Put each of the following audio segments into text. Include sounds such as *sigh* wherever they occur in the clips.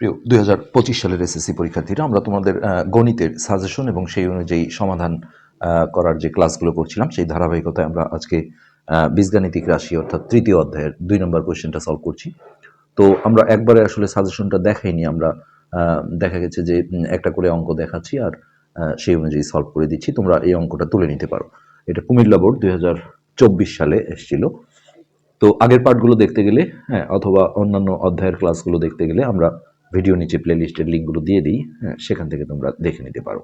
প্রিয়, দুই হাজার পঁচিশ সালের এসএসসি পরীক্ষার্থীরা, আমরা তোমাদের গণিতের সাজেশন এবং সেই অনুযায়ী সমাধান করার যে ক্লাসগুলো করছিলাম, সেই ধারাবাহিকতায় আমরা আজকে বীজগাণিতিক রাশি অর্থাৎ তৃতীয় অধ্যায়ের দুই নম্বর কোয়েশ্চেনটা সলভ করছি। তো আমরা একবারে আসলে সাজেশনটা দেখাইনি, আমরা দেখা গেছে যে একটা করে অঙ্ক দেখাচ্ছি আর সেই অনুযায়ী সলভ করে দিচ্ছি, তোমরা এই অঙ্কটা তুলে নিতে পারো। এটা কুমিল্লা বোর্ড দুই হাজার চব্বিশ সালে এসেছিল। তো আগের পার্টগুলো দেখতে গেলে হ্যাঁ অথবা অন্যান্য অধ্যায়ের ক্লাসগুলো দেখতে গেলে আমরা ভিডিও নিচে প্লে লিস্টের লিঙ্কগুলো দিয়ে দিই হ্যাঁ সেখান থেকে তোমরা দেখে নিতে পারো।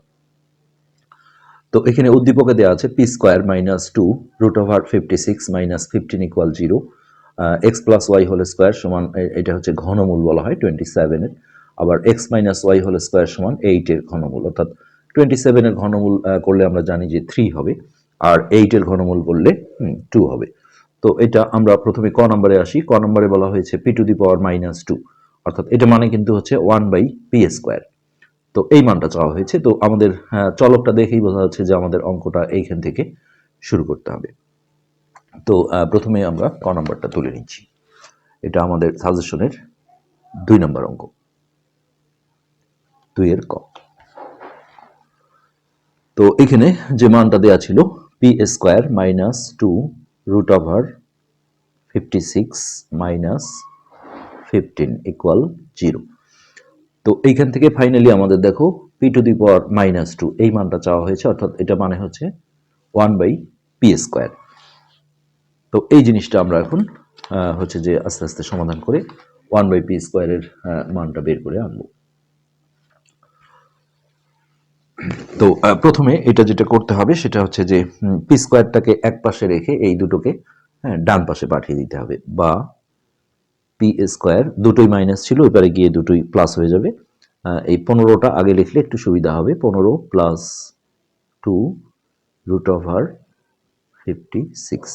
তো এখানে উদ্দীপকে দেওয়া আছে P square minus two root over fifty six minus fifteen equal zero X plus Y whole square সমান এটা হচ্ছে ঘনমূল বলা হয় টোয়েন্টি সেভেনের আবার X minus Y whole square সমান এইটের ঘনমূল, অর্থাৎ টোয়েন্টি সেভেনের ঘনমূল করলে আমরা জানি যে থ্রি হবে, আর এইটের ঘনমূল করলে টু হবে। তো এটা আমরা প্রথমে ক নম্বরে আসি, ক নম্বরে বলা হয়েছে P to the power minus two অর্থাৎ এটা মানে কিন্তু হচ্ছে ওয়ান বাই পি স্কোয়ার তো এই মানটা চাওয়া হয়েছে। তো আমাদের আহ, চলকটা দেখেই বোঝা যাচ্ছে যে আমাদের অঙ্কটা এইখান থেকে শুরু করতে হবে। তো প্রথমে আমরা ক নম্বরটা তুলে নিচ্ছি। এটা আমাদের সাজেশনের দুই নম্বর অঙ্ক। দুইয়ের ক। তো এখানে যে মানটা দেওয়া ছিল P square minus two root over fifty six minus fifteen equal zero তো এইখান থেকে ফাইনালি আমাদের দেখো P to the power minus two এই মানটা চাওয়া হয়েছে অর্থাৎ এটা মানে হচ্ছে ওয়ান বাই পি স্কোয়ার তো এই জিনিসটা আমরা এখন হচ্ছে যে আস্তে আস্তে সমাধান করে ওয়ান বাই পি স্কোয়ারের মানটা বের করে আনব। তো প্রথমে এটা যেটা করতে হবে সেটা হচ্ছে যে পি স্কোয়ারটাকে এক পাশে রেখে এই দুটোকে হ্যাঁ, ডান পাশে পাঠিয়ে দিতে হবে বা পি স্কোয়ার দুটোই মাইনাস ছিল, এবারে গিয়ে দুটোই প্লাস হয়ে যাবে। এই পনেরোটা আগে লিখলে একটু সুবিধা হবে। পনেরো plus two root over fifty six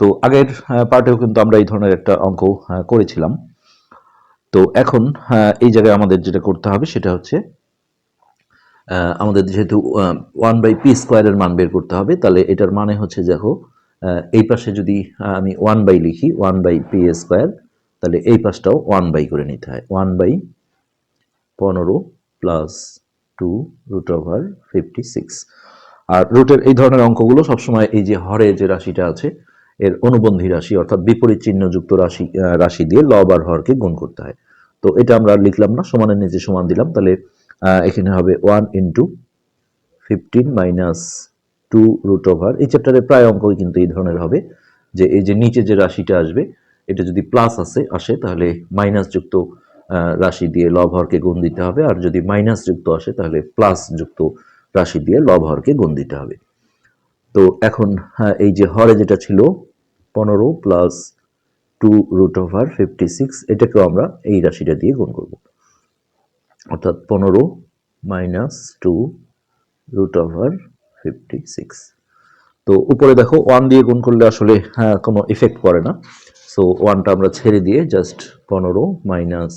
তো আগের পার্টেও কিন্তু আমরা এই ধরনের একটা অঙ্ক করেছিলাম। তো এখন এই জায়গায় আমাদের যেটা করতে হবে সেটা হচ্ছে আমাদের যেহেতু ওয়ান বাই পি স্কোয়ারের মান বের করতে হবে, তাহলে এটার মানে হচ্ছে, দেখো এই পাশে যদি আমি ওয়ান বাই লিখি ওয়ান বাই পি স্কোয়ার তাহলে এই পাশটাও ওয়ান বাই করে নিতে হয়। ওয়ান বাই পনেরো plus two root over fifty six আর রুটের এই ধরনের অঙ্কগুলো সবসময় এই যে হরে যে রাশিটা আছে, এর অনুবন্ধী রাশি অর্থাৎ বিপরীত চিহ্নযুক্ত রাশি রাশি দিয়ে লব আর হরকে গুণ করতে হয়। তো এটা আমরা লিখলাম না, সমানের নিচে সমান দিলাম। তাহলে এখানে হবে one into fifteen minus two root over এই চ্যাপ্টারে প্রায় অঙ্কই কিন্তু এই ধরনের হবে, যে এই যে নিচে যে রাশিটা আসবে এটা যদি প্লাস আসে আসে তাহলে মাইনাস যুক্ত রাশি দিয়ে লব হরকে গুণ দিতে হবে। আর যদি মাইনাস যুক্ত আসে তাহলে প্লাস যুক্ত রাশি দিয়ে লব হরকে গুণ দিতে হবে। তো এখন হ্যাঁ, এই যে হরে যেটা ছিল পনেরো plus two root over fifty six এটাকেও আমরা এই রাশিটা দিয়ে গুণ করব। অর্থাৎ পনেরো minus two root over fifty six তো উপরে দেখো ওয়ান দিয়ে গুণ করলে আসলে হ্যাঁ কোনো ইফেক্ট পড়ে না। সো ওয়ানটা আমরা ছেড়ে দিয়ে জাস্ট পনেরো minus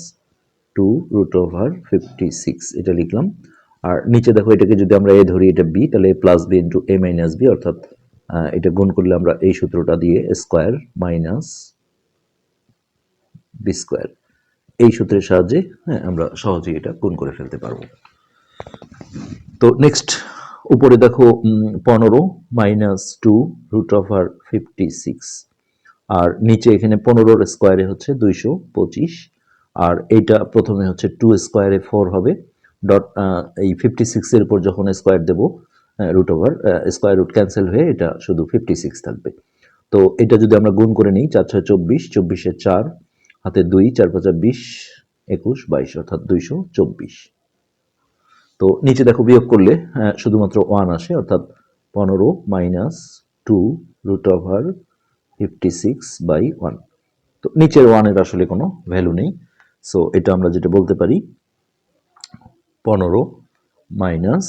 two root over fifty six এটা লিখলাম। আর নিচে দেখো, এটাকে যদি আমরা এ ধরি, এটা বি তাহলে plus B into A minus B অর্থাৎ এটা গুণ করলে আমরা এই সূত্রটা দিয়ে স্কোয়ার মাইনাস বি স্কোয়ার এই সূত্রের সাহায্যে হ্যাঁ আমরা সহজেই এটা গুণ করে ফেলতে পারব। তো নেক্সট উপরে দেখো পনেরো minus two root over fifty six আর নিচে এখানে পনেরোর স্কোয়ারে হচ্ছে দুইশো পঁচিশ। আর এইটা প্রথমে হচ্ছে টু স্কোয়ারে ফোর হবে। ডট এই ফিফটি সিক্সের উপর যখন স্কোয়ার দেবো root over square root cancel হয়ে এটা শুধু ফিফটি সিক্স থাকবে। তো এটা যদি আমরা গুণ করে নিই, চার ছয় চব্বিশ, চব্বিশে চার, হাতে দুই, চার পাঁচা বিশ, একুশ, বাইশ, অর্থাৎ দুইশো চব্বিশ। তো নিচে দেখো বিয়োগ করলে শুধুমাত্র ওয়ান আসে, অর্থাৎ পনেরো minus two root over fifty six by one তো নিচের ওয়ানের আসলে কোনো ভ্যালু নেই। সো এটা আমরা যেটা বলতে পারি, পনেরো minus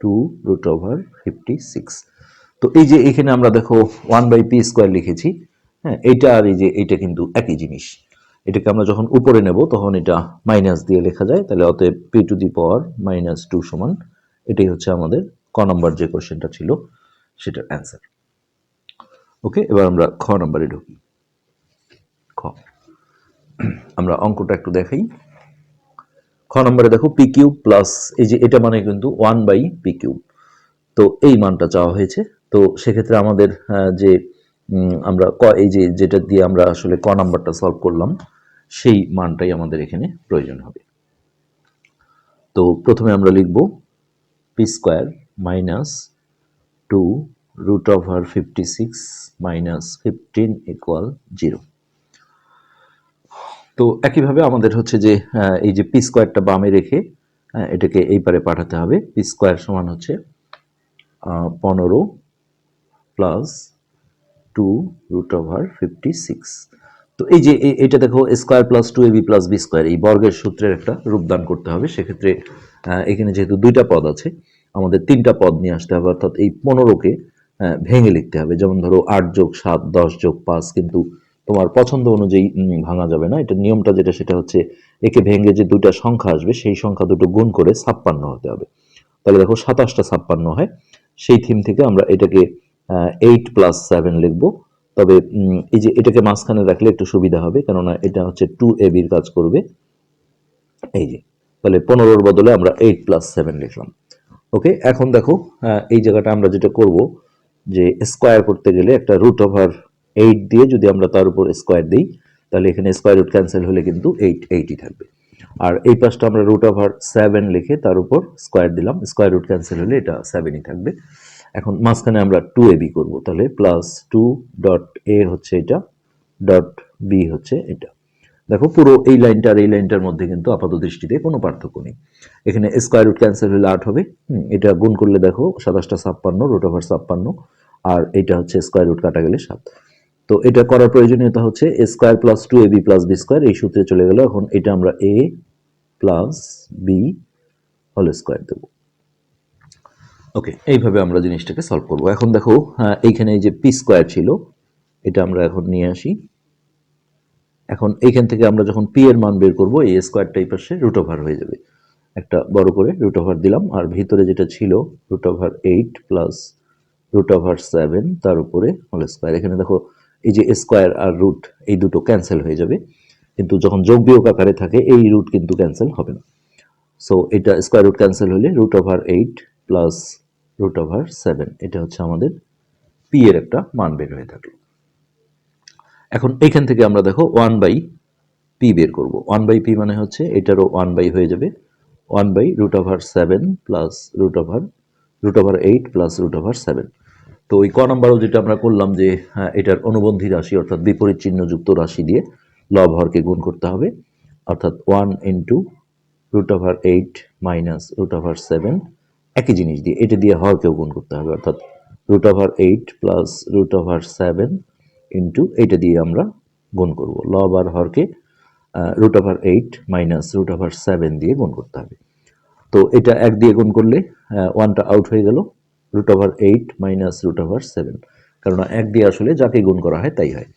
two root over fifty six তো এই যে এখানে আমরা দেখো ওয়ান বাই পি স্কোয়ার লিখেছি হ্যাঁ এইটা আর এই যে এইটা কিন্তু একই জিনিস। এটাকে আমরা যখন উপরে নেব, তখন এটা মাইনাস দিয়ে লেখা যায়, তাহলে অতএব P to the power minus two সমান, এটাই হচ্ছে আমাদের ক নম্বর যে কোশ্চেনটা ছিল, সেটার অ্যান্সার ওকে, এবার আমরা খ নম্বরে ঢুকি। খ। আমরা অঙ্কটা একটু দেখাই। খ নম্বরে দেখো পি কিউব প্লাস এই যে এটা মানে কিন্তু ওয়ান বাই পি কিউব। তো এই মানটা চাওয়া হয়েছে। তো সেক্ষেত্রে আমাদের যে আমরা ক, এই যে, যেটা দিয়ে আমরা আসলে ক নাম্বারটা সলভ করলাম, সেই মানটাই আমাদের এখানে প্রয়োজন হবে। তো প্রথমে আমরা লিখব P square minus two over fifty six minus fifteen equal zero তো একইভাবে আমাদের হচ্ছে যে এই যে পি স্কোয়ারটা বামে রেখে এটাকে এই পারে পাঠাতে হবে। পি স্কোয়ার সমান হচ্ছে পনেরো plus two root over fifty six তো এই যে এটা দেখো square plus two A B plus B square এই বর্গের সূত্রের একটা রূপদান করতে হবে। সেক্ষেত্রে এখানে যেহেতু দুইটা পদ আছে, আমাদের তিনটা পদ নিয়ে আসতে হবে, অর্থাৎ এই পনেরোকে ভেঙে লিখতে হবে। যেমন ধরো আট যোগ সাত, দশ যোগ পাঁচ, কিন্তু তোমার পছন্দ অনুযায়ী ভাঙা যাবে না। এটা নিয়মটা যেটা, সেটা হচ্ছে একে ভেঙে যে দুইটা সংখ্যা আসবে, সেই সংখ্যা দুটো গুণ করে ছাপ্পান্ন হতে হবে। তাহলে দেখো সাতাশটা ছাপ্পান্ন হয়। সেই থিম থেকে আমরা এটাকে এইট প্লাস সেভেন লিখব। তবে এই যে এটাকে মাঝখানে রাখলে একটু সুবিধা হবে, কেননা এটা হচ্ছে টু এ বির কাজ করবে। এই যে, তাহলে পনেরোর বদলে আমরা এইট প্লাস সেভেন লিখলাম। ওকে এখন দেখো এই জায়গাটা আমরা যেটা করব যে স্কোয়ার করতে গেলে একটা রুট ওভার এইট দিয়ে যদি আমরা তার উপর স্কোয়ার দিই, তাহলে এখানে স্কোয়ার রুট ক্যান্সেল হলে কিন্তু এইট এইটই থাকবে। আর এই পাশটা আমরা রুট ওভার সেভেন লিখে তার উপর স্কোয়ার দিলাম। স্কোয়ার রুট ক্যান্সেল হলে এটা সেভেনই থাকবে। এখন মাঝখানে আমরা টু এ বি করব। তাহলে প্লাস টু ডট এ হচ্ছে এটা ডট বি হচ্ছে এটা। দেখো, পুরো এই লাইনটা আর এই লাইনটার মধ্যে কিন্তু আপাত দৃষ্টিতে কোনো পার্থক্য নেই। এখানে স্কোয়ার রুট ক্যান্সেল হলে আট হবে। এটা গুণ করলে দেখো, সাতাশটা ছাপ্পান্ন রুট ওভার ছাপ্পান্ন, আর এটা হচ্ছে স্কোয়ার রুট কাটা গেলে সাত। তো এটা করার প্রয়োজনীয়তা হচ্ছে square plus two A B plus B square এই সূত্রে চলে গেল। এখন এটা আমরা A plus B whole square দেবো। ওকে এইভাবে আমরা জিনিসটাকে সলভ করব। এখন দেখো এইখানে এই যে পি স্কোয়ার ছিল, এটা আমরা এখন নিয়ে আসি। এখন এইখান থেকে আমরা যখন পি এর মান বের করব, এই স্কোয়ারটা এই পাশে রুট ওভার হয়ে যাবে। একটা বড় করে রুট ওভার দিলাম, আর ভিতরে যেটা ছিল root over eight plus root over seven তার উপরে হোল স্কোয়ার এখানে দেখো, এই যে স্কোয়ার আর রুট এই দুটো ক্যান্সেল হয়ে যাবে। কিন্তু যখন যোগ বিয়োগ আকারে থাকে, এই রুট কিন্তু ক্যান্সেল হবে না। সো এটা স্কোয়ার রুট ক্যান্সেল হলে root over eight plus root over seven এটা হচ্ছে আমাদের পি এর একটা মান বের হয়ে থাকল। এখন এইখান থেকে আমরা দেখো ওয়ান বাই পি বের করব। ওয়ান বাই পি মানে হচ্ছে এটারও ওয়ান বাই হয়ে যাবে। One by root over seven plus root over root over eight plus root over seven. তো ওই ক নাম্বারও যেটা আমরা করলাম যে হ্যাঁ, এটার অনুবন্ধী রাশি অর্থাৎ বিপরীত চিহ্নযুক্ত রাশি দিয়ে লব হরকে গুণ করতে হবে। অর্থাৎ one into root over eight minus root over seven একই জিনিস দিয়ে এটা দিয়ে হরকেও গুণ করতে হবে। অর্থাৎ root over eight plus root over seven into এইটা দিয়ে আমরা গুণ করব। লব আর হরকে root over eight minus root over seven দিয়ে গুণ করতে হবে। তো এটা এক দিয়ে গুণ করলে ওয়ানটা আউট হয়ে গেল root over eight minus root over seven কারণ এক দিয়ে আসলে যাকে গুণ করা হয় তাই হয়।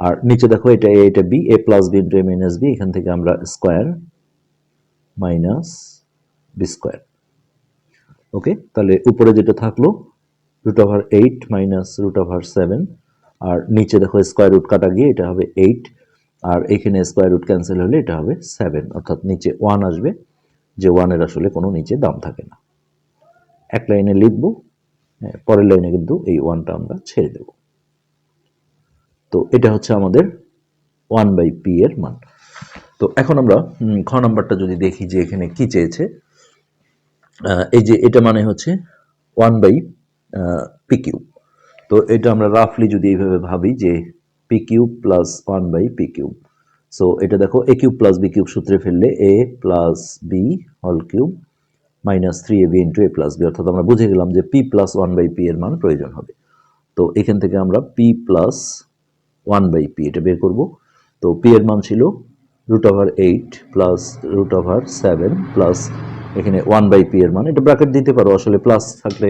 আর নিচে দেখো এটা এ এটা B A plus B into A minus B এখান থেকে আমরা square minus B square okay তাহলে উপরে যেটা থাকল root over eight minus root over seven আর নিচে দেখো স্কোয়ার রুট কাটা গিয়ে এটা হবে এইট আর এখানে স্কোয়ার রুট ক্যান্সেল হলে এটা হবে সেভেন অর্থাৎ নিচে ওয়ান আসবে যে ওয়ানের আসলে কোনো নিচে দাম থাকে না। এক লাইনে লিখব হ্যাঁ, পরের লাইনে কিন্তু এই ওয়ানটা আমরা ছেড়ে দেব। তো এটা হচ্ছে আমাদের ওয়ান বাই পি এর মান। তো এখন আমরা খ নাম্বারটা যদি দেখি যে এখানে কি চেয়েছে এই যে এটা মানে হচ্ছে ওয়ান বাই পি কিউব তো এটা আমরা রাফলি যদি এইভাবে ভাবি যে P cube plus one by P cube so এটা দেখো A cube plus B cube সূত্রে ফেললে এ প্লাস বি হল cube minus three A B into A plus B অর্থাৎ আমরা বুঝে গেলাম যে P plus one by P এর মান প্রয়োজন হবে। তো এখান থেকে আমরা P plus one by P এটা বের করব। তো পি এর মান ছিল root over eight plus root over seven plus এখানে ওয়ান বাই পি এর মান, এটা ব্র্যাকেট দিতে পারো, আসলে প্লাস থাকলে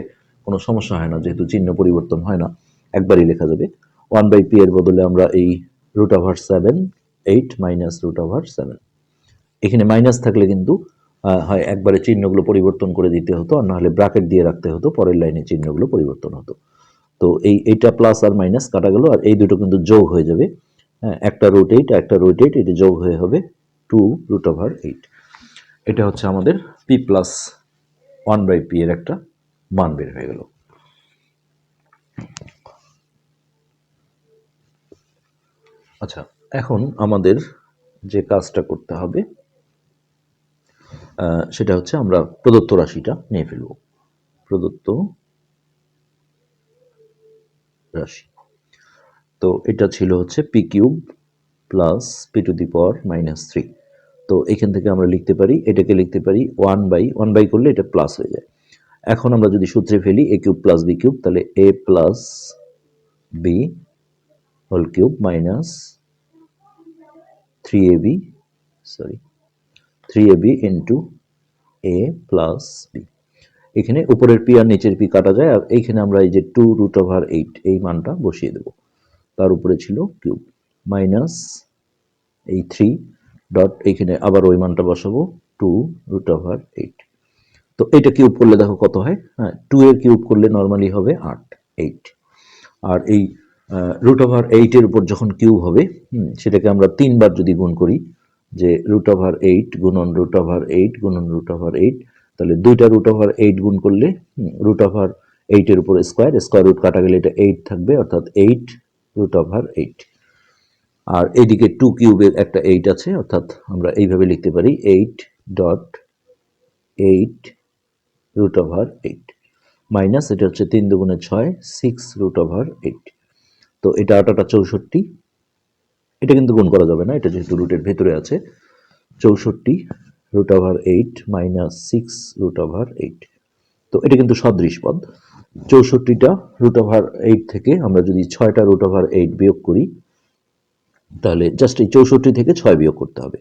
কোনো সমস্যা হয় না যেহেতু চিহ্ন পরিবর্তন হয় না একবারই লেখা যাবে। ওয়ান বাই পি এর বদলে আমরা এই root over seven eight minus root over seven এখানে মাইনাস থাকলে কিন্তু হয় একবারে চিহ্নগুলো পরিবর্তন করে দিতে হতো আর নাহলে ব্র্যাকেট দিয়ে রাখতে হতো পরের লাইনে চিহ্নগুলো পরিবর্তন হতো। তো এই এইটা প্লাস আর মাইনাস কাটা গেল আর এই দুটো কিন্তু যোগ হয়ে যাবে। হ্যাঁ, একটা রুট এইট একটা রুট এইট এটা যোগ হয়ে হবে টু রুট ওভার এইট এটা হচ্ছে আমাদের P plus one by P এর একটা মান বের হয়ে গেল। আচ্ছা এখন আমাদের যে কাজটা করতে হবে সেটা হচ্ছে আমরা প্রদত্ত রাশিটা নিয়ে ফেলব। প্রদত্ত রাশি। তো এটা ছিল হচ্ছে P cube plus P to the power minus three তো এখান থেকে আমরা লিখতে পারি, এটাকে লিখতে পারি ওয়ান বাই ওয়ান বাই করলে এটা প্লাস হয়ে যায়। এখন আমরা যদি সূত্রে ফেলি A cube plus B cube, তাহলে A plus B whole cube minus three A B sorry three A B into A plus B এখানে উপরের পি আর নিচের পি কাটা যায়, আর এইখানে আমরা এই যে টু রুট ওভার এইট এই মানটা বসিয়ে দেব। তার উপরে ছিল কিউব মাইনাস এই থ্রি ডট এইখানে আবার ওই মানটা বসাবো টু রুট ওভার এইট তো এটা কিউব করলে দেখো কত হয়? হ্যাঁ টু এর কিউব করলে নর্মালি হবে আট এইট আর এই রুট ওভার এইটের উপর যখন কিউব হবে সেটাকে আমরা তিনবার যদি গুণ করি, যে রুট ওভার এইট গুণন রুট ওভার এইট গুণন রুট ওভার এইট তাহলে দুইটা রুট ওভার এইট গুণ করলে রুট ওভার এইটের উপর স্কোয়ার স্কোয়ার রুট কাটা গেলে এটা এইট থাকবে, অর্থাৎ এইট রুট ওভার এইট আর এইদিকে টু কিউবের একটা এইট আছে, অর্থাৎ আমরা এইভাবে লিখতে পারি eight dot eight root over eight minus এটা হচ্ছে তিন দুগুণে ছয় সিক্স রুট ওভার এইট তো এটা আটাটা চৌষট্টি। এটা কিন্তু গুণ করা যাবে না, এটা যেহেতু রুটের ভেতরে আছে। চৌষট্টি root over eight minus six root over eight তো এটা কিন্তু সদৃশ পদ। চৌষট্টিটা রুট ওভার এইট থেকে আমরা যদি ছয়টা রুট ওভার এইট বিয়োগ করি, তাহলে জাস্ট এই চৌষট্টি থেকে ছয় বিয়োগ করতে হবে।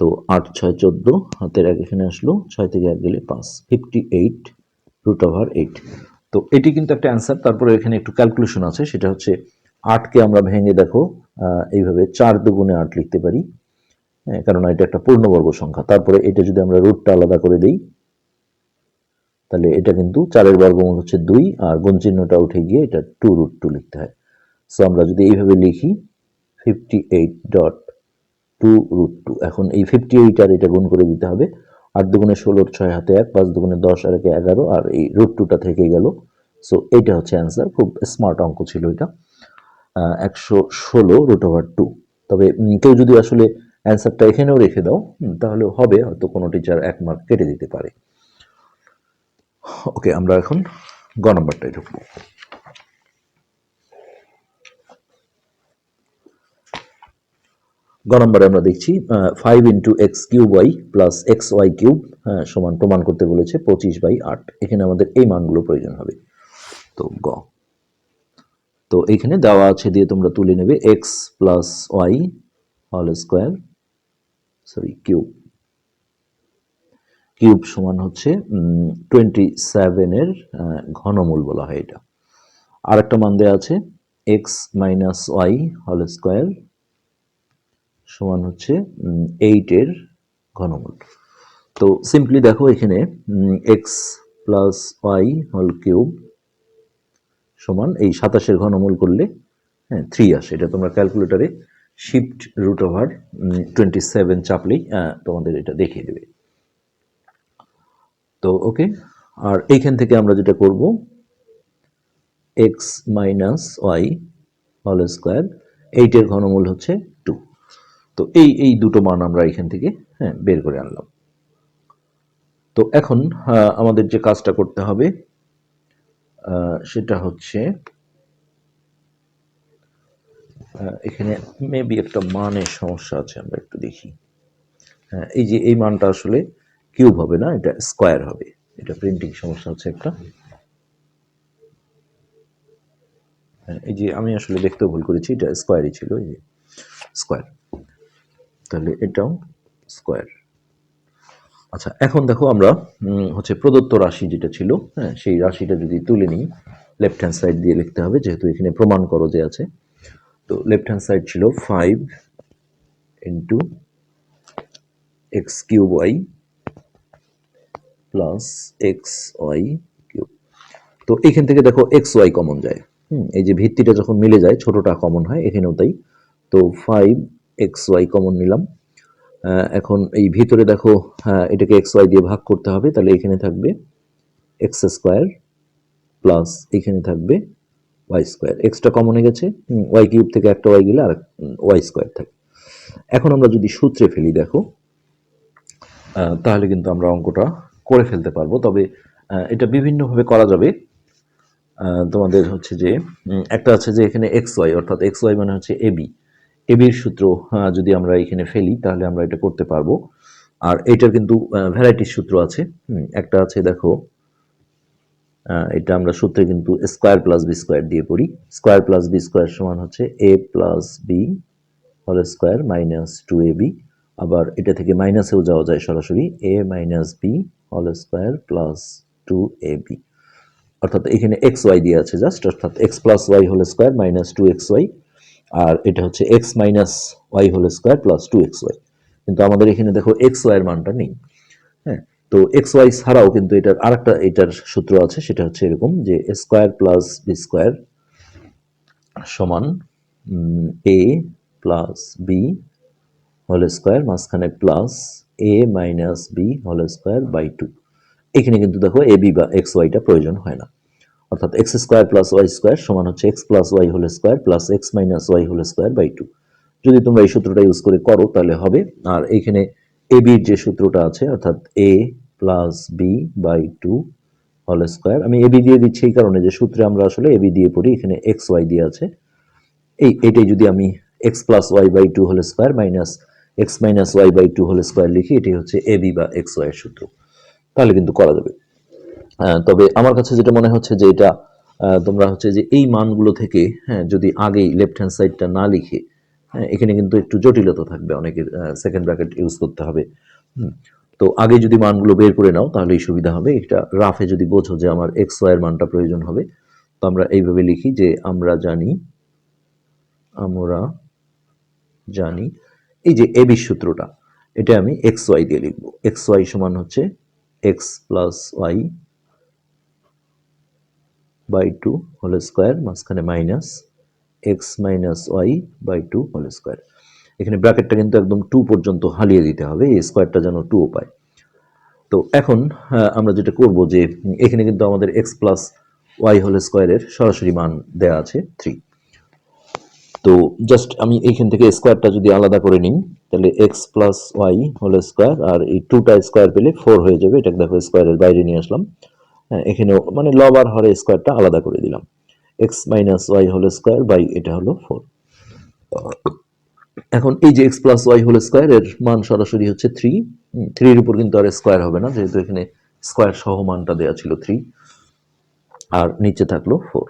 তো আট ছয় চোদ্দ হাতের এক এখানে আসলো ছয় থেকে এক গেলে পাঁচ। Fifty eight root over eight তো এটি কিন্তু একটা অ্যান্সার তারপরে এখানে একটু ক্যালকুলেশন আছে সেটা হচ্ছে আটকে আমরা ভেঙে দেখো এইভাবে চার দুগুণে আট লিখতে পারি। হ্যাঁ, কারণ এটা একটা পূর্ণবর্গ সংখ্যা। তারপরে এটা যদি আমরা রুটটা আলাদা করে দেই তাহলে এটা কিন্তু চারের বর্গমূল হচ্ছে দুই আর গুণ চিহ্নটা উঠে গিয়ে এটা টু রুট টু লিখতে হয়। সো আমরা যদি এইভাবে লিখি fifty eight dot two root two. এখন এই ফিফটি এইট আর এটা গুণ করে দিতে হবে। আট দুগুণে ষোলোর ছয় হাতে এক, পাঁচ দুগুণে দশ আর একে এগারো, আর এই রুট টুটা থেকে গেল। সো এইটা হচ্ছে অ্যান্সার খুব স্মার্ট অঙ্ক ছিল এটা। একশো ষোলো রুট ওভার টু তবে কেউ যদি আসলে অ্যান্সারটা এখানেও রেখে দাও তাহলে হবে, হয়তো কোনো টিচার এক মার্ক কেটে দিতে পারে। ওকে আমরা এখন গ নম্বরটায় ঢুকবো। গ নম্বরে আমরা দেখছি five into X cube Y plus X Y cube হ্যাঁ সমান প্রমাণ করতে বলেছে পঁচিশ বাই আট। এখানে আমাদের এই মানগুলো প্রয়োজন হবে। তো গ। তো এখানে দেওয়া আছে দিয়ে তোমরা তুলে নেবে এক্স প্লাস ওয়াই হল স্কোয়ার সরি কিউব কিউব সমান হচ্ছে টোয়েন্টি সেভেনের ঘনমূল বলা হয় এটা। আর একটা মান দেওয়া আছে এক্স মাইনাস ওয়াই হল স্কোয়ার সমান হচ্ছে এইটের ঘনমূল। তো সিম্পলি দেখো এখানে এক্স প্লাস ওয়াই হল কিউব সমান এই সাতাশের ঘনমূল করলে হ্যাঁ থ্রি আসে। এটা তোমরা ক্যালকুলেটারে shift root over twenty seven চাপলেই তোমাদের এটা দেখিয়ে দেবে। তো ওকে আর এইখান থেকে আমরা যেটা করব এক্স মাইনাস ওয়াই হল স্কোয়ার এইটের ঘনমূল হচ্ছে তো এই এই দুটো মান আমরা এখান থেকে হ্যাঁ বের করে আনলাম। তো এখন আমাদের যে কাজটা করতে হবে সেটা হচ্ছে এখানে মেবি একটা মানের সমস্যা আছে, আমরা একটু দেখি। হ্যাঁ এই যে, এই মানটা আসলে কিউব হবে না, এটা স্কোয়ার হবে। এটা প্রিন্টিং সমস্যা হচ্ছে একটা। হ্যাঁ এই যে, আমি আসলে দেখতেও ভুল করেছি, এটা স্কোয়ারই ছিল, এই যে স্কোয়ার তাহলে এটাও স্কোয়ার আচ্ছা এখন দেখো আমরা হচ্ছে প্রদত্ত রাশি যেটা ছিল হ্যাঁ সেই রাশিটা যদি তুলে নিই লেফট হ্যান্ড সাইড দিয়ে লিখতে হবে, যেহেতু এখানে প্রমাণ করো যে আছে। তো লেফট হ্যান্ড সাইড ছিল five into X cube Y plus X Y cube তো এখান থেকে দেখো এক্স ওয়াই কমন যায়। হুম, এই যে ভিত্তিটা যখন মিলে যায়, ছোটটা কমন হয়, এখানেও তাই। তো ফাইভ এক্স ওয়াই কমন নিলাম। এখন এই ভিতরে দেখো এটাকে এক্স ওয়াই দিয়ে ভাগ করতে হবে, তাহলে এখানে থাকবে এক্স স্কোয়ার প্লাস এখানে থাকবে ওয়াই স্কোয়ার এক্সট্রা কমনে গেছে ওয়াই কিউব থেকে একটা ওয়াই গেলে আর ওয়াই স্কোয়ার থাকে। এখন আমরা যদি সূত্রে ফেলি, দেখো তাহলে কিন্তু আমরা অঙ্কটা করে ফেলতে পারব। তবে এটা বিভিন্নভাবে করা যাবে। তোমাদের হচ্ছে যে একটা আছে যে এখানে এক্স ওয়াই অর্থাৎ এক্স ওয়াই মানে হচ্ছে এবি এবির সূত্র যদি আমরা এখানে ফেলি, তাহলে আমরা এটা করতে পারব। আর এটার কিন্তু ভ্যারাইটির সূত্র আছে। একটা আছে, দেখো এটা আমরা সূত্রে কিন্তু স্কোয়ার প্লাস বি স্কোয়ার দিয়ে পড়ি। স্কোয়ার প্লাস বি স্কোয়ার সমান হচ্ছে এ প্লাস বি হল square minus two A B আবার এটা থেকে মাইনাসেও যাওয়া যায় সরাসরি এ মাইনাস বি হল square plus two A B অর্থাৎ এখানে এক্স ওয়াই দিয়ে আছে জাস্ট অর্থাৎ এক্স প্লাস ওয়াই হল square minus two X Y আর এটা হচ্ছে X minus Y whole square plus two X Y কিন্তু আমাদের এখানে দেখো এক্স ওয়াই এর মানটা নেই। হ্যাঁ তো এক্স ওয়াই ছাড়াও কিন্তু এটার আরেকটা এটার সূত্র আছে, সেটা হচ্ছে এরকম যে স্কোয়ার প্লাস বি স্কোয়ার সমান A plus B whole square মাঝখানে plus A minus B whole square by two এখানে কিন্তু দেখো এ বি বা এক্স ওয়াইটা প্রয়োজন হয় না। অর্থাৎ X square plus Y square সমান হচ্ছে X plus Y whole square plus X minus Y whole square by two. যদি তোমরা এই সূত্রটা ইউজ করে করো, তাহলে হবে, আর এইখানে এ বির যে সূত্রটা আছে, অর্থাৎ A plus B by two whole square, আমি এবি দিয়ে দিচ্ছি এই কারণে যে সূত্রে আমরা আসলে এবি দিয়ে পড়ি, এখানে এক্স ওয়াই দিয়ে আছে। এই, এটাই যদি আমি X plus Y by two whole square minus X minus Y by two whole square লিখি, এটাই হচ্ছে এবি বা এক্স ওয়াই এর সূত্র। তাহলে কিন্তু করা যাবে। তবে আমার কাছে যেটা মনে হচ্ছে যে এটা তোমরা হচ্ছে যে এই মানগুলো থেকে হ্যাঁ যদি আগেই লেফট হ্যান্ড সাইডটা না লিখে হ্যাঁ এখানে কিন্তু একটু জটিলতা থাকবে, অনেকের সেকেন্ড ব্র্যাকেট ইউজ করতে হবে। তো আগে যদি মানগুলো বের করে নাও, তাহলেই সুবিধা হবে। এটা রাফে যদি বোঝো যে আমার এক্স ওয়াই এর মানটা প্রয়োজন হবে, তো আমরা এইভাবে লিখি যে আমরা জানি আমরা জানি, এই যে এবি সূত্রটা এটা আমি এক্স ওয়াই দিয়ে লিখব। এক্স ওয়াই সমান হচ্ছে X plus Y by two whole square মাঝখানে minus X minus Y by two whole square এখানে ব্র্যাকেটটা কিন্তু একদম টু পর্যন্ত হালিয়ে দিতে হবে, এই স্কোয়ারটা যেন টুও পায়। তো এখন আমরা যেটা করব যে, এখানে কিন্তু আমাদের এক্স প্লাস ওয়াই হোল স্কোয়ারের সরাসরি মান দেয়া আছে থ্রি তো জাস্ট আমি এইখান থেকে স্কোয়ারটা যদি আলাদা করে নিই, তাহলে X plus Y whole square আর এই টুটা স্কোয়ার পেলে ফোর হয়ে যাবে। এটাকে দেখো স্কোয়ারের বাইরে নিয়ে আসলাম। হ্যাঁ এখানেও মানে লব আর হরে স্কোয়ারটা আলাদা করে দিলাম। X minus Y whole square by এটা হলো ফোর এখন এই যে X plus Y whole square এর মান সরাসরি হচ্ছে থ্রি থ্রির উপর কিন্তু আর স্কোয়ার হবে না, যেহেতু এখানে স্কোয়ার সহ মানটা দেওয়া ছিল থ্রি আর নিচে থাকল ফোর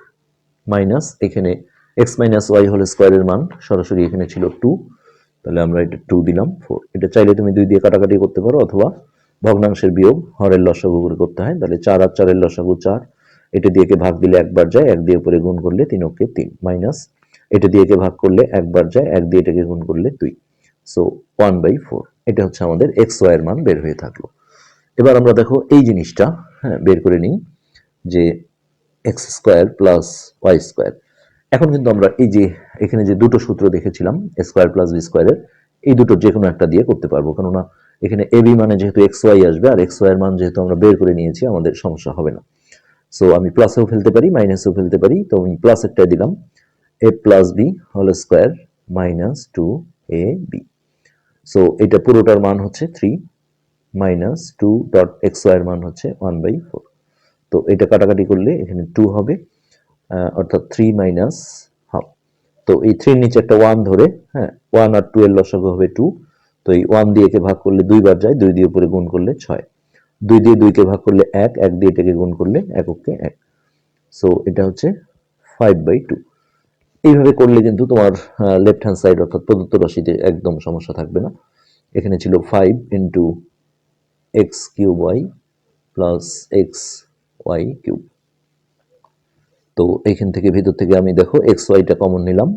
মাইনাস এখানে এক্স মাইনাস ওয়াই হোল স্কোয়ারের মান সরাসরি এখানে ছিল টু তাহলে আমরা এটা টু দিলাম ফোর এটা চাইলে তুমি দুই দিয়ে কাটাকাটি করতে পারো, অথবা ভগ্নাংশের বিয়োগ, হরের লসাগু করে করতে হয়। তাহলে চার আর চারের লসাগু চার, এটা দিয়ে ভাগ দিলে একবার যায়, এক দিয়ে উপরে গুণ করলে তিন ওকে তিন মাইনাস এটা দিয়ে ভাগ করলে একবার যায়, এক দিয়ে এটাকে গুণ করলে দুই। সো ওয়ান বাই ফোর এটা হচ্ছে আমাদের এক্স ওয়াই এর মান বের হয়ে থাকল। এবার আমরা দেখো এই জিনিসটা হ্যাঁ বের করে নিই, যে X square plus Y square এখন কিন্তু আমরা এই যে, এখানে যে দুটো সূত্র দেখেছিলাম স্কোয়ার প্লাস বি স্কোয়ারের এই দুটো যে কোনো একটা দিয়ে করতে পারব। কেননা এখানে এ বি মানে যেহেতু এক্স ওয়াই আসবে আর এক্স ওয়াই এর মান যেহেতু আমরা বের করে নিয়েছি, আমাদের সমস্যা হবে না। সো আমি প্লাসেও ফেলতে পারি মাইনাসেও ফেলতে পারি। তো আমি প্লাসেরটাই দিলাম। A plus B whole square minus two A B so এটা পুরোটার মান হচ্ছে three minus two dot X Y এর মান হচ্ছে ওয়ান বাই ফোর তো এটা কাটাকাটি করলে এখানে টু হবে অর্থাৎ থ্রি মাইনাস হাফ তো এই থ্রির নিচে একটা ওয়ান ধরে হ্যাঁ ওয়ান আর টু এর লসাগু হবে টু তো এই ওয়ান দিয়ে ভাগ করলে দুইবার যায়, দুই দিয়ে উপরে গুণ করলে ছয়। দুই দিয়ে দুইকে ভাগ করলে এক এক দিয়ে এটাকে গুণ করলে এককে এক। সো এটা হচ্ছে ফাইভ বাই টু এইভাবে করলে কিন্তু তোমার লেফট হ্যান্ড সাইড অর্থাৎ প্রদত্ত রাশিতে একদম সমস্যা থাকবে না। এখানে ছিল five into X cube Y plus X Y cube তো এখান থেকে ভিতর থেকে আমি দেখো এক্স ওয়াইটা কমন নিলাম।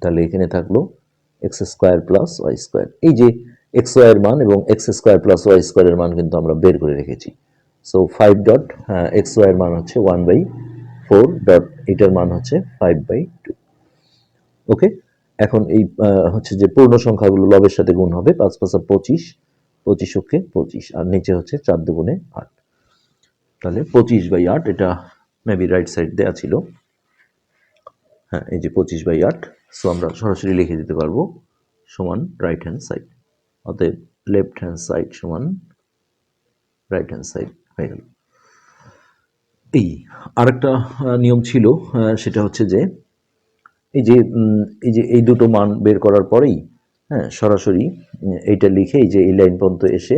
তাহলে এখানে থাকল X square plus Y square এই যে এক্স ওয়াই এর মান এবং এক্স স্কোয়ার প্লাস ওয়াই স্কোয়ারের মান কিন্তু আমরা বের করে রেখেছি। So five dot X Y এর মান হচ্ছে ওয়ান বাই ফোর ডট এটার মান হচ্ছে ফাইভ বাই টু ওকে এখন এই হচ্ছে যে পূর্ণ সংখ্যাগুলো লবের সাথে গুণ হবে, পাঁচ পাঁচা পঁচিশ পঁচিশ ওকে পঁচিশ, আর নিচে হচ্ছে চার দুগুণে আট। তাহলে পঁচিশ বাই আট, এটা মেবি রাইট সাইড দেওয়া ছিল। হ্যাঁ এই যে পঁচিশ বাই আট। সো আমরা সরাসরি লিখে দিতে পারব সমান রাইট হ্যান্ড সাইড অতএব লেফট হ্যান্ড সাইড সমান রাইট হ্যান্ড সাইড হয়ে গেল। এই আরেকটা নিয়ম ছিল সেটা হচ্ছে যে, এই যে এই যে এই দুটো মান বের করার পরেই হ্যাঁ সরাসরি এইটা লিখে এই যে এই লাইন পর্যন্ত এসে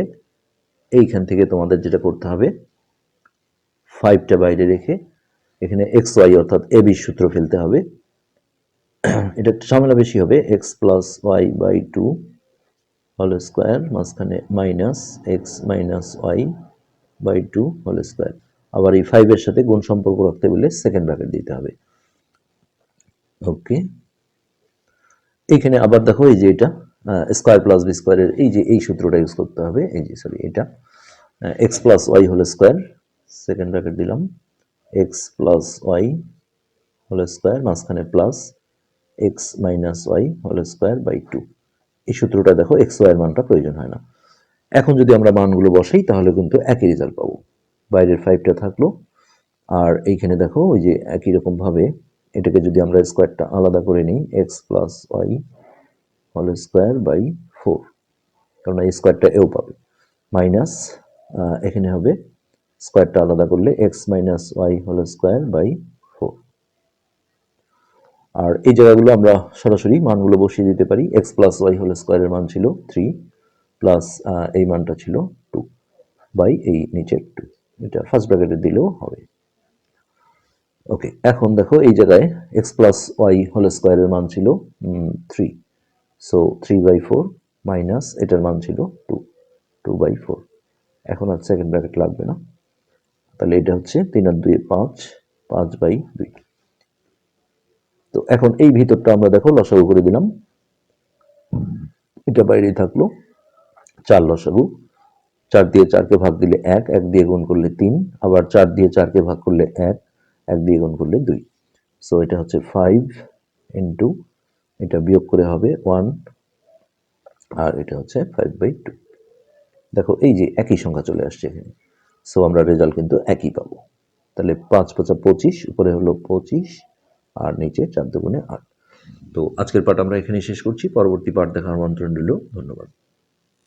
এইখান থেকে তোমাদের যেটা করতে হবে ফাইভটা বাইরে রেখে এখানে এক্স ওয়াই অর্থাৎ এ বি সূত্র ফেলতে হবে। *clears throat* এটা একটু ঝামেলা বেশি হবে X plus Y by two whole square মাঝখানে minus X minus Y by two whole square আবার এই ফাইভের সাথে গুণ সম্পর্ক রাখতে বলে সেকেন্ড ব্র্যাকেট দিতে হবে। ওকে এইখানে আবার দেখো এই যে এটা স্কোয়ার প্লাস বি স্কোয়ারের এই যে, এই সূত্রটা ইউজ করতে হবে। এই যে সরি এটা। X plus Y whole square second bracket দিলাম। X plus Y whole square মাঝখানে plus X minus Y whole square by two এই সূত্রটা দেখো এক্স ওয়াইয়ের মানটা প্রয়োজন হয় না। এখন যদি আমরা মানগুলো বসাই, তাহলে কিন্তু একই রেজাল্ট পাবো। বাইরের ফাইভটা থাকল। আর এইখানে দেখো, ওই যে একই রকম ভাবে এটাকে যদি আমরা স্কোয়ারটা আলাদা করে নিই X plus Y whole square by four কারণ এই স্কোয়ারটা এও পাবে। মাইনাস এখানে হবে স্কোয়ারটা আলাদা করলে X minus Y whole square by আর এই জায়গাগুলো আমরা সরাসরি মানগুলো বসিয়ে দিতে পারি। এক্স প্লাস ওয়াই হোল স্কোয়ারের মান ছিল থ্রি প্লাস এই মানটা ছিল টু বাই এই নিচের টু এটা ফার্স্ট ব্র্যাকেটে দিলেও হবে। ওকে এখন দেখো এই জায়গায় এক্স প্লাস ওয়াই হোল স্কোয়ারের মান ছিল three so three by four minus এটার মান ছিল টু টু বাই ফোর এখন আর সেকেন্ড ব্র্যাকেট লাগবে না। তাহলে এটা হচ্ছে তিন আর দুই পাঁচ পাঁচ বাই দুই। তো এখন এই ভিতরটা আমরা দেখো, লসাগু করে দিলাম। এটা বাইরেই থাকল, চার লসাগু। চার দিয়ে চারকে ভাগ দিলে এক এক দিয়ে গুণ করলে তিন, আবার চার দিয়ে চারকে ভাগ করলে এক এক দিয়ে গুণ করলে দুই। সো এটা হচ্ছে ফাইভ ইন্টু এটা বিয়োগ করে হবে ওয়ান আর এটা হচ্ছে ফাইভ বাই টু দেখো, এই যে একই সংখ্যা চলে আসছে এখানে। সো আমরা রেজাল্ট কিন্তু একই পাবো। তাহলে পাঁচ পাঁচা পঁচিশ, উপরে হলো পঁচিশ আর নিচে চার দুগুণে আট। তো আজকের পাঠ আমরা এখানেই শেষ করছি। পরবর্তী পাঠ দেখার আমন্ত্রণ রইল। ধন্যবাদ।